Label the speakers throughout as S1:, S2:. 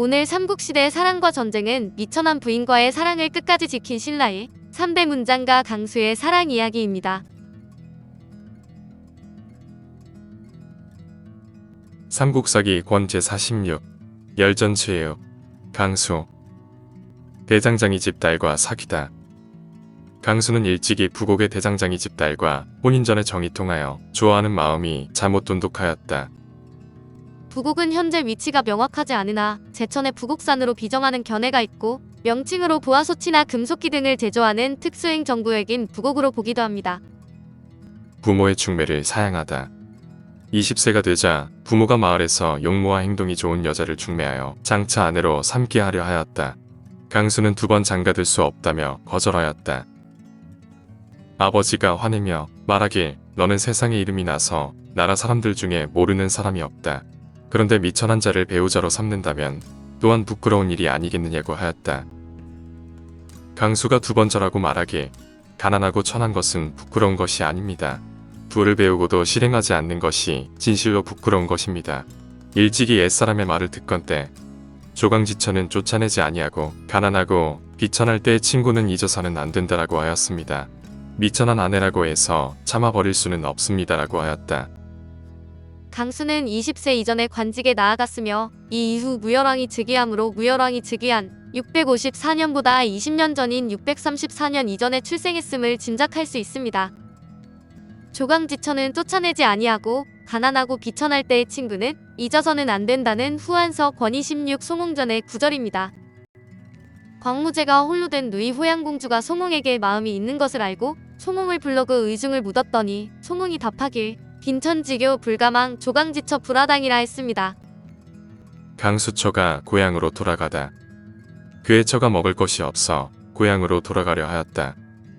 S1: 오늘 삼국시대 사랑과 전쟁은 미천한 부인과의 사랑을 끝까지 지킨 신라의 3대 문장과 강수의 사랑 이야기입니다.
S2: 삼국사기 권 제 46 열전체예요. 강수 대장장이 집 딸과 사귀다. 강수는 일찍이 부곡의 대장장이 집 딸과 혼인 전에 정이 통하여 좋아하는 마음이 잘못 돈독하였다.
S1: 부곡은 현재 위치가 명확하지 않으나 제천의 부곡산으로 비정하는 견해가 있고 명칭으로 보아소치나 금속기 등을 제조하는 특수행 정구역인 부곡으로 보기도 합니다.
S2: 부모의 충매를 사양하다. 20세가 되자 부모가 마을에서 용모와 행동이 좋은 여자를 중매하여 장차 아내로 삼게 하려 하였다. 강수는 두 번 장가들 수 없다며 거절하였다. 아버지가 화내며 말하길 너는 세상에 이름이 나서 나라 사람들 중에 모르는 사람이 없다. 그런데 미천한 자를 배우자로 삼는다면 또한 부끄러운 일이 아니겠느냐고 하였다. 강수가 두번 절하고 말하길 가난하고 천한 것은 부끄러운 것이 아닙니다. 부를 배우고도 실행하지 않는 것이 진실로 부끄러운 것입니다. 일찍이 옛사람의 말을 듣건때 조강지천은 쫓아내지 아니하고 가난하고 비천할 때의 친구는 잊어서는 안 된다라고 하였습니다. 미천한 아내라고 해서 참아버릴 수는 없습니다라고 하였다.
S1: 강수는 20세 이전에 관직에 나아갔으며 이 이후 무열왕이 즉위함으로 무열왕이 즉위한 654년보다 20년 전인 634년 이전에 출생했음을 짐작할 수 있습니다. 조강지천은 쫓아내지 아니하고 가난하고 비천할 때의 친구는 잊어서는 안 된다는 후한서 권위 16 송홍전의 구절입니다. 광무제가 홀로 된 누이 호양공주가 송홍에게 마음이 있는 것을 알고 송홍을 불러 그 의중을 묻었더니 송홍이 답하길 빈천지교 불가망 조강지처 불화당이라 했습니다.
S2: 강수처가 고향으로 돌아가다. 그의 처가 먹을 것이 없어 고향으로 돌아가려 하였다.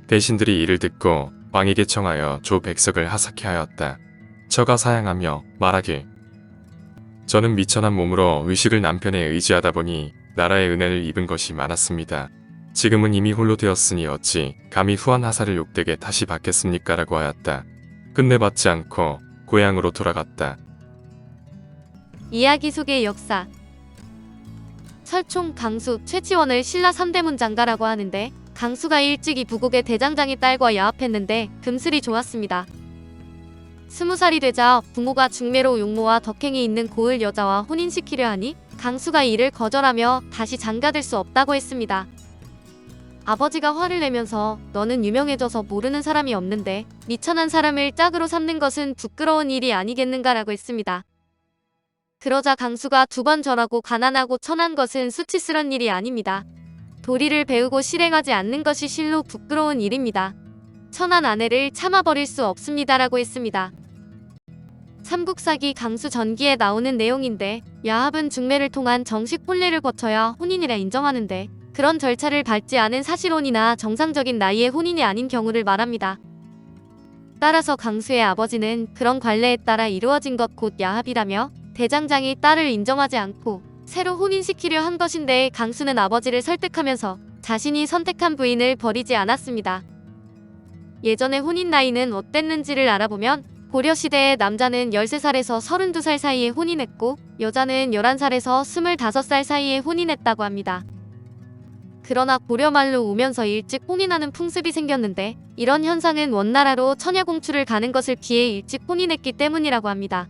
S2: 대신들이 이를 듣고 왕에게 청하여 조 백석을 하사케 하였다. 처가 사양하며 말하길 저는 미천한 몸으로 의식을 남편에 의지하다 보니 나라의 은혜를 입은 것이 많았습니다. 지금은 이미 홀로 되었으니 어찌 감히 후한 하사를 욕되게 다시 받겠습니까? 라고 하였다. 끝내 받지 않고 고향으로 돌아갔다.
S1: 이야기 속의 역사 설총 강수 최치원을 신라 3대문 장가라고 하는데 강수가 일찍이 부국의 대장장이 딸과 야합했는데 금슬이 좋았습니다. 스무 살이 되자 부모가 중매로 용모와 덕행이 있는 고을 여자와 혼인시키려 하니 강수가 이를 거절하며 다시 장가들 수 없다고 했습니다. 아버지가 화를 내면서 너는 유명해져서 모르는 사람이 없는데 미천한 사람을 짝으로 삼는 것은 부끄러운 일이 아니겠는가라고 했습니다. 그러자 강수가 두 번 절하고 가난하고 천한 것은 수치스런 일이 아닙니다. 도리를 배우고 실행하지 않는 것이 실로 부끄러운 일입니다. 천한 아내를 참아버릴 수 없습니다라고 했습니다. 삼국사기 강수 전기에 나오는 내용인데 야합은 중매를 통한 정식 혼례를 거쳐야 혼인이라 인정하는데 그런 절차를 밟지 않은 사실혼이나 정상적인 나이의 혼인이 아닌 경우를 말합니다. 따라서 강수의 아버지는 그런 관례에 따라 이루어진 것 곧 야합이라며 대장장이 딸을 인정하지 않고 새로 혼인시키려 한 것인데 강수는 아버지를 설득하면서 자신이 선택한 부인을 버리지 않았습니다. 예전에 혼인 나이는 어땠는지를 알아보면 고려시대의 남자는 13살에서 32살 사이에 혼인했고 여자는 11살에서 25살 사이에 혼인했다고 합니다. 그러나 고려 말로 오면서 일찍 혼인하는 풍습이 생겼는데 이런 현상은 원나라로 처녀공추를 가는 것을 피해 일찍 혼인했기 때문이라고 합니다.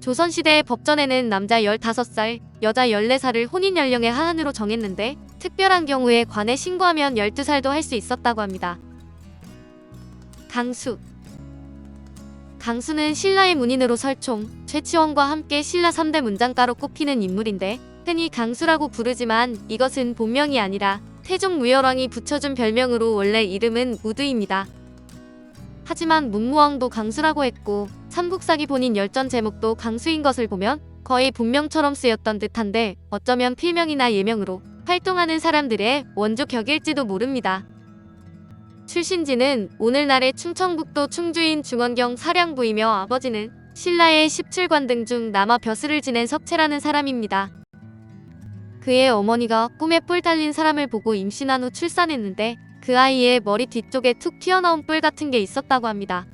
S1: 조선시대의 법전에는 남자 15살, 여자 14살을 혼인 연령의 하한으로 정했는데 특별한 경우에 관에 신고하면 12살도 할 수 있었다고 합니다. 강수 강수는 신라의 문인으로 설총, 최치원과 함께 신라 3대 문장가로 꼽히는 인물인데 흔히 강수라고 부르지만 이것은 본명이 아니라 태종 무열왕이 붙여준 별명으로 원래 이름은 우드입니다. 하지만 문무왕도 강수라고 했고 삼국사기 본인 열전 제목도 강수인 것을 보면 거의 본명처럼 쓰였던 듯한데 어쩌면 필명이나 예명으로 활동하는 사람들의 원조 격일지도 모릅니다. 출신지는 오늘날의 충청북도 충주인 중원경 사량부이며 아버지는 신라의 17관 등 중 남아 벼슬을 지낸 석채라는 사람입니다. 그의 어머니가 꿈에 뿔 달린 사람을 보고 임신한 후 출산했는데 그 아이의 머리 뒤쪽에 툭 튀어나온 뿔 같은 게 있었다고 합니다.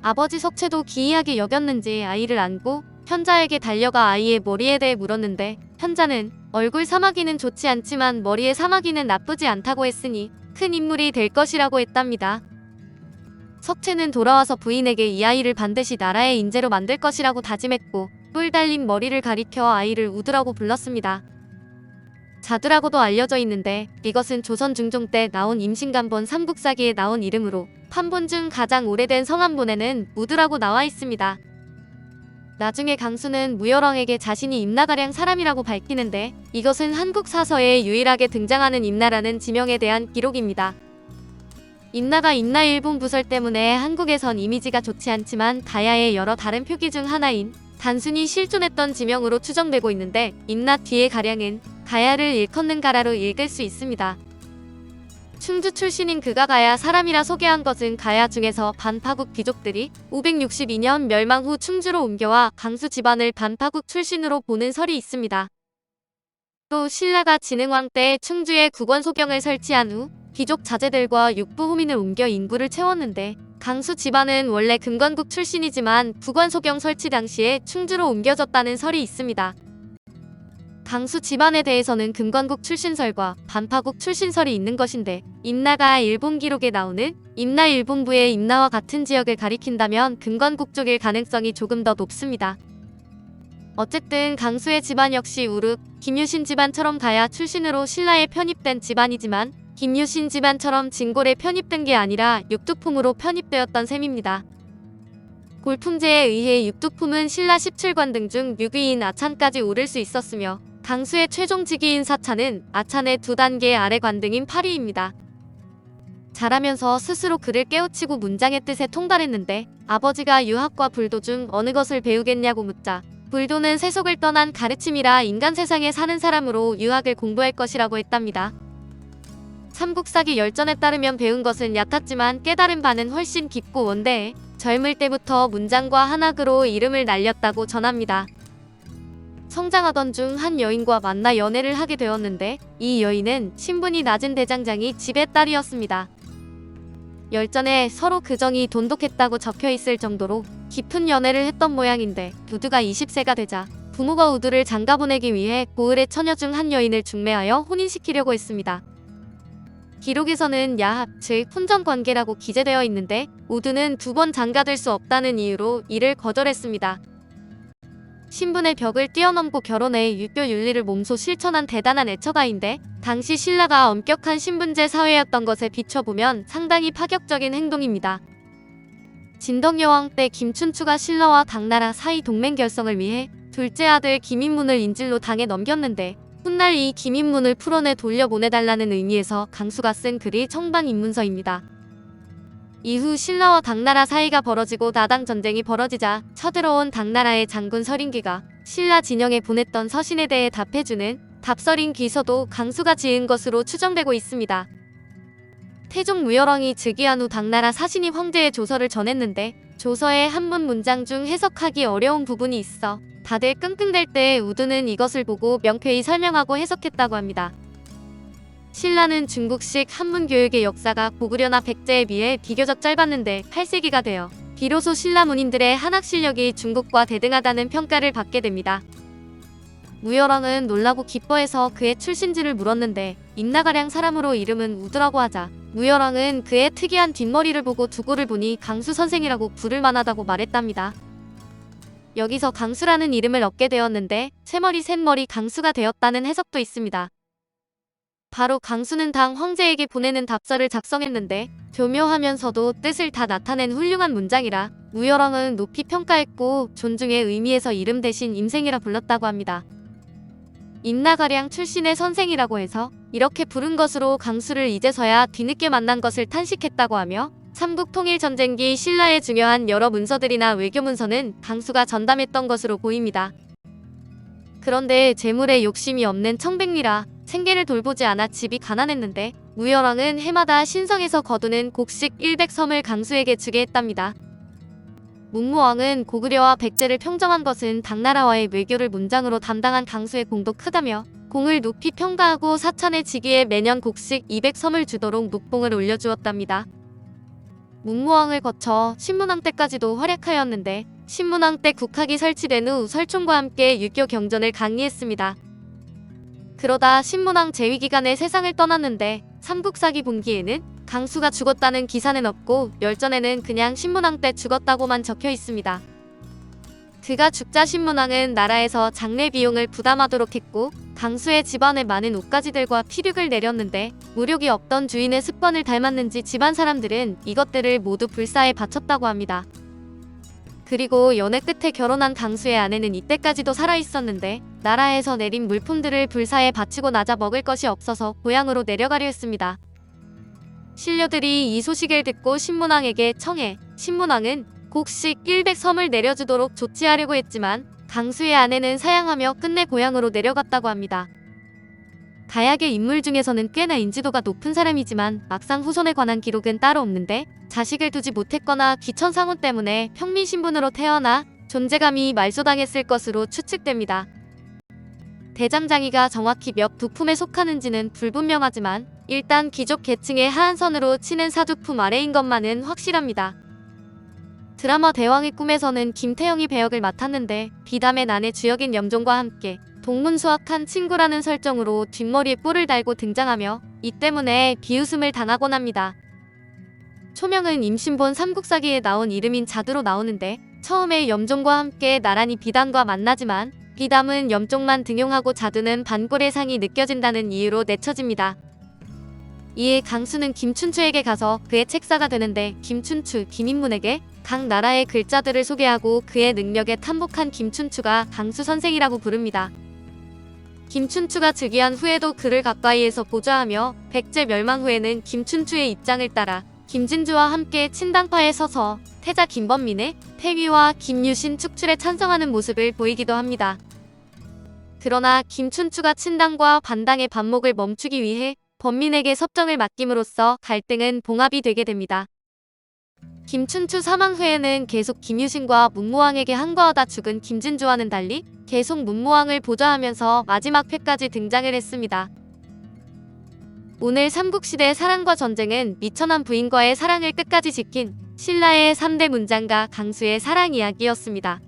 S1: 아버지 석채도 기이하게 여겼는지 아이를 안고 현자에게 달려가 아이의 머리에 대해 물었는데 현자는 얼굴 사마귀는 좋지 않지만 머리의 사마귀는 나쁘지 않다고 했으니 큰 인물이 될 것이라고 했답니다. 석채는 돌아와서 부인에게 이 아이를 반드시 나라의 인재로 만들 것이라고 다짐했고 뿔 달린 머리를 가리켜 아이를 우드라고 불렀습니다. 자두라고도 알려져 있는데 이것은 조선 중종 때 나온 임신간본 삼국사기에 나온 이름으로 판본 중 가장 오래된 성함본에는 우드라고 나와 있습니다. 나중에 강수는 무열왕에게 자신이 임나가량 사람이라고 밝히는데 이것은 한국 사서에 유일하게 등장하는 임나라는 지명에 대한 기록입니다. 임나가 임나 일본 부설 때문에 한국에선 이미지가 좋지 않지만 가야의 여러 다른 표기 중 하나인 단순히 실존했던 지명으로 추정되고 있는데 임나 뒤에 가량은 가야를 일컫는 가라로 읽을 수 있습니다. 충주 출신인 그가 가야 사람이라 소개한 것은 가야 중에서 반파국 귀족들이 562년 멸망 후 충주로 옮겨와 강수 집안을 반파국 출신으로 보는 설이 있습니다. 또 신라가 진흥왕 때 충주에 국원 소경을 설치한 후 귀족 자제들과 육부 후민을 옮겨 인구를 채웠는데 강수 집안은 원래 금관국 출신이지만 국원 소경 설치 당시에 충주로 옮겨졌다는 설이 있습니다. 강수 집안에 대해서는 금관국 출신설과 반파국 출신설이 있는 것인데 임나가 일본 기록에 나오는 임나 일본부의 임나와 같은 지역을 가리킨다면 금관국 쪽일 가능성이 조금 더 높습니다. 어쨌든 강수의 집안 역시 우르, 김유신 집안처럼 가야 출신으로 신라에 편입된 집안이지만 김유신 집안처럼 진골에 편입된 게 아니라 육두품으로 편입되었던 셈입니다. 골품제에 의해 육두품은 신라 17관 등 중 6위인 아찬까지 오를 수 있었으며 강수의 최종 직위인 사찬은 아찬의 두 단계 아래 관등인 8위입니다. 자라면서 스스로 그를 깨우치고 문장의 뜻에 통달했는데 아버지가 유학과 불도 중 어느 것을 배우겠냐고 묻자 불도는 세속을 떠난 가르침이라 인간 세상에 사는 사람으로 유학을 공부할 것이라고 했답니다. 삼국사기 열전에 따르면 배운 것은 얕았지만 깨달은 바는 훨씬 깊고 원대해 젊을 때부터 문장과 한학으로 이름을 날렸다고 전합니다. 성장하던 중 한 여인과 만나 연애를 하게 되었는데 이 여인은 신분이 낮은 대장장이 집의 딸이었습니다. 열전에 서로 그정이 돈독했다고 적혀 있을 정도로 깊은 연애를 했던 모양인데 우드가 20세가 되자 부모가 우드를 장가 보내기 위해 고을의 처녀 중 한 여인을 중매하여 혼인시키려고 했습니다. 기록에서는 야합, 즉 혼전 관계라고 기재되어 있는데 우드는 두 번 장가될 수 없다는 이유로 이를 거절했습니다. 신분의 벽을 뛰어넘고 결혼해 유교 윤리를 몸소 실천한 대단한 애처가인데 당시 신라가 엄격한 신분제 사회였던 것에 비춰보면 상당히 파격적인 행동입니다. 진덕여왕 때 김춘추가 신라와 당나라 사이 동맹 결성을 위해 둘째 아들 김인문을 인질로 당해 넘겼는데 훗날 이 김인문을 풀어내 돌려보내달라는 의미에서 강수가 쓴 글이 청방인문서입니다. 이후 신라와 당나라 사이가 벌어지고 나당 전쟁이 벌어지자 쳐들어온 당나라의 장군 서린기가 신라 진영에 보냈던 서신에 대해 답해주는 답서린 기서도 강수가 지은 것으로 추정되고 있습니다. 태종 무열왕이 즉위한 후 당나라 사신이 황제의 조서를 전했는데 조서의 한문 문장 중 해석하기 어려운 부분이 있어 다들 끙끙댈 때 우드는 이것을 보고 명쾌히 설명하고 해석했다고 합니다. 신라는 중국식 한문 교육의 역사가 고구려나 백제에 비해 비교적 짧았는데 8세기가 되어 비로소 신라 문인들의 한학 실력이 중국과 대등하다는 평가를 받게 됩니다. 무열왕은 놀라고 기뻐해서 그의 출신지를 물었는데 임나가량 사람으로 이름은 우드라고 하자 무열왕은 그의 특이한 뒷머리를 보고 두고를 보니 강수 선생이라고 부를 만하다고 말했답니다. 여기서 강수라는 이름을 얻게 되었는데 새머리 셋머리 강수가 되었다는 해석도 있습니다. 바로 강수는 당 황제에게 보내는 답서를 작성했는데 교묘하면서도 뜻을 다 나타낸 훌륭한 문장이라 무열왕은 높이 평가했고 존중의 의미에서 이름 대신 임생이라 불렀다고 합니다. 임나가량 출신의 선생이라고 해서 이렇게 부른 것으로 강수를 이제서야 뒤늦게 만난 것을 탄식했다고 하며 삼국통일전쟁기 신라의 중요한 여러 문서들이나 외교문서는 강수가 전담했던 것으로 보입니다. 그런데 재물에 욕심이 없는 청백리라 생계를 돌보지 않아 집이 가난했는데 무열왕은 해마다 신성에서 거두는 곡식 100섬을 강수에게 주게 했답니다. 문무왕은 고구려와 백제를 평정한 것은 당나라와의 외교를 문장으로 담당한 강수의 공도 크다며 공을 높이 평가하고 사찬의 직위에 매년 곡식 200섬을 주도록 묵봉을 올려주었답니다. 문무왕을 거쳐 신문왕 때까지도 활약하였는데 신문왕 때 국학이 설치된 후 설총과 함께 유교 경전을 강리했습니다. 그러다 신문왕 재위 기간에 세상을 떠났는데 삼국사기 본기에는 강수가 죽었다는 기사는 없고 멸전에는 그냥 신문왕 때 죽었다고만 적혀 있습니다. 그가 죽자 신문왕은 나라에서 장례 비용을 부담하도록 했고 강수의 집안에 많은 옷가지들과 피륙을 내렸는데 무력이 없던 주인의 습관을 닮았는지 집안 사람들은 이것들을 모두 불사에 바쳤다고 합니다. 그리고 연애 끝에 결혼한 강수의 아내는 이때까지도 살아 있었는데 나라에서 내린 물품들을 불사에 바치고 나자 먹을 것이 없어서 고향으로 내려가려 했습니다. 신료들이 이 소식을 듣고 신문왕에게 청해 신문왕은 곡식 100섬을 내려주도록 조치하려고 했지만 강수의 아내는 사양하며 끝내 고향으로 내려갔다고 합니다. 가약의 인물 중에서는 꽤나 인지도가 높은 사람이지만 막상 후손에 관한 기록은 따로 없는데 자식을 두지 못했거나 귀천 상훈 때문에 평민 신분으로 태어나 존재감이 말소당했을 것으로 추측됩니다. 대장장이가 정확히 몇 부품에 속하는지는 불분명하지만 일단 귀족 계층의 하한선으로 치는 사두품 아래인 것만은 확실합니다. 드라마 대왕의 꿈에서는 김태형이 배역을 맡았는데 비담의 난의 주역인 염종과 함께 동문수악한 친구라는 설정으로 뒷머리에 뿔을 달고 등장하며 이 때문에 비웃음을 당하곤 합니다. 초명은 임신본 삼국사기에 나온 이름인 자두로 나오는데 처음에 염종과 함께 나란히 비담과 만나지만 비담은 염종만 등용하고 자두는 반골의 상이 느껴진다는 이유로 내쳐집니다. 이에 강수는 김춘추에게 가서 그의 책사가 되는데 김춘추, 김인문에게 각 나라의 글자들을 소개하고 그의 능력에 탐복한 김춘추가 강수 선생이라고 부릅니다. 김춘추가 즉위한 후에도 그를 가까이에서 보좌하며 백제 멸망 후에는 김춘추의 입장을 따라 김진주와 함께 친당파에 서서 태자 김범민의 태위와 김유신 축출에 찬성하는 모습을 보이기도 합니다. 그러나 김춘추가 친당과 반당의 반목을 멈추기 위해 범민에게 섭정을 맡김으로써 갈등은 봉합이 되게 됩니다. 김춘추 사망 후에는 계속 김유신과 문무왕에게 항거하다 죽은 김진주와는 달리 계속 문무왕을 보좌하면서 마지막 회까지 등장을 했습니다. 오늘 삼국시대 사랑과 전쟁은 미천한 부인과의 사랑을 끝까지 지킨 신라의 3대 문장가 강수의 사랑 이야기였습니다.